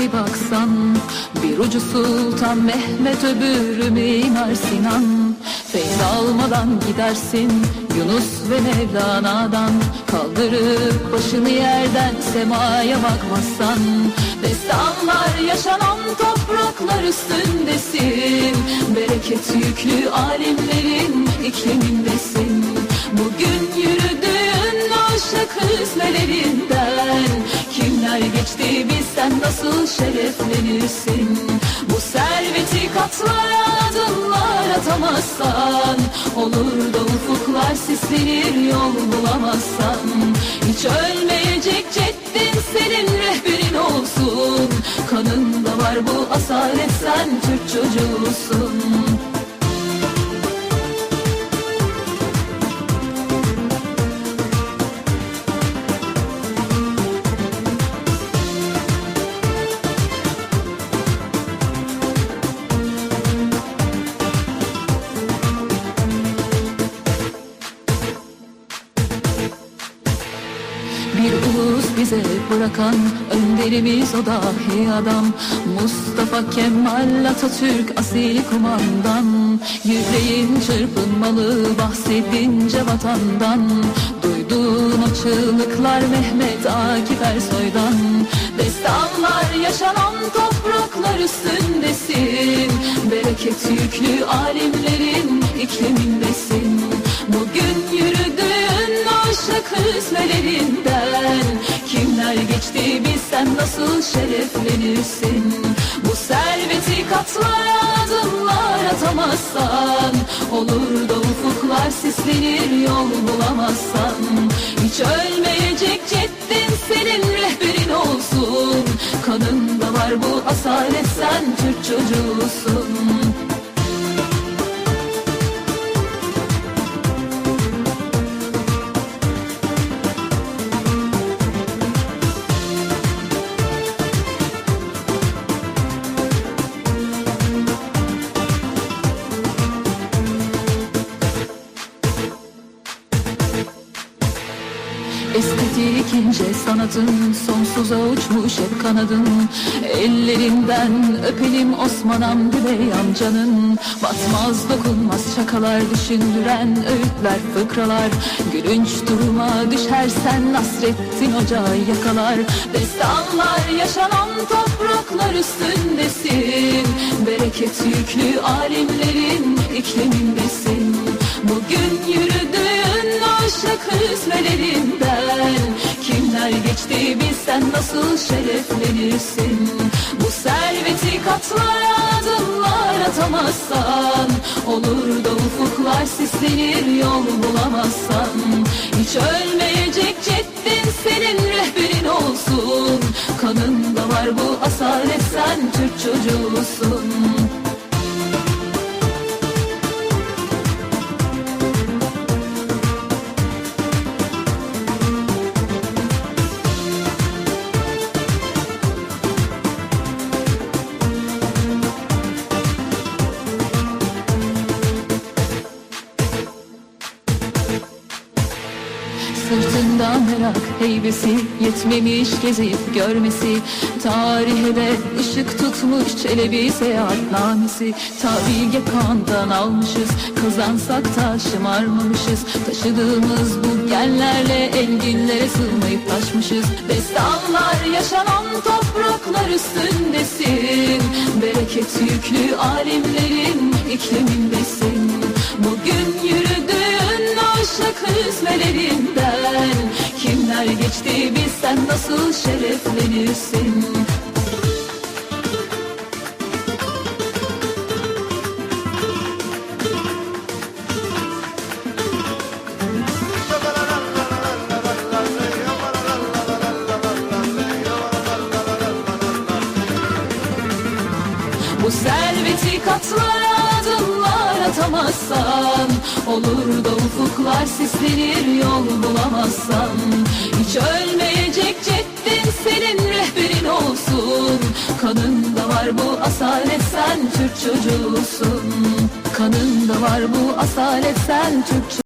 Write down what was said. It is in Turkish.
bir baksan Bir ucu Sultan Mehmet öbürü Mimar Sinan. Feyz almadan gidersin Yunus ve Mevlana'dan Kaldırıp başını yerden semaya bakmazsan. Destanlar yaşanan topraklar üstündesin Bereket yüklü alimlerin iklimindesin. Bugün yürüdüğün hüzmelerinden Kimler geçti bizden nasıl şereflenirsin? Bu serveti katlara adımlar atamazsan Olur da ufuklar sislenir yol bulamazsan. Hiç ölmeyecek ceddin senin rehberin olsun. Kanında var bu asalet sen Türk çocuğusun bize bırakan önderimiz o dahi adam. Mustafa Kemal Atatürk asil kumandan. Yüreğin çırpınmalı bahsedince vatandan. Duyduğun o Mehmet Akif Ersoy'dan. Destanlar yaşanan topraklar üstündesin. Bereket yüklü alimlerin nasıl şereflenirsin? Bu serveti katlara adımlar atamazsan Olur da ufuklar sislenir yol bulamazsan. Hiç ölmeyecek ceddin senin rehberin olsun. Kanında Estetik ince sanatın sonsuza uçmuş hep kanadın. Ellerinden öpelim Osman Hamdi Bey amcanın. Batmaz dokunmaz şakalar düşündüren öğütler fıkralar. Gülünç duruma düşersen Nasrettin Hoca yakalar. Destanlar yaşanan topraklar üstündesin. Bereket yüklü alimlerin iklimindesin. Bugün yürüdüğün o ışık hüzmelerinden Kimler geçti bizden nasıl şereflenirsin? Bu serveti katlara adımlar atamazsan Olur da ufuklar sislenir yol bulamazsan. Hiç ölmeyecek ceddin senin rehberin olsun. Kanında var bu asalet sen Türk çocuğusun Sırtında merak heybesi Yetmemiş gezip görmesi Tarihe de ışık tutmuş Çelebi seyahatnamesi. Tabilge kandan almışız Kazansak da şımarmamışız. Taşıdığımız bu genlerle Enginlere sığmayıp taşmışız. Destanlar yaşanan topraklar üstündesin. Bereket yüklü alimlerin iklimindesin. Bugün yürüdüğün o ışık hüzmelerinden Kimler geçti bizden nasıl şereflenirsin? Bu serveti katlara adımlar atamazsan Olur da ufuklar sislenir yol bulamazsan Hiç ölmeyecek ceddin senin rehberin olsun. Kanında var bu asalet sen Türk çocuğusun. Kanında var bu asalet sen Türk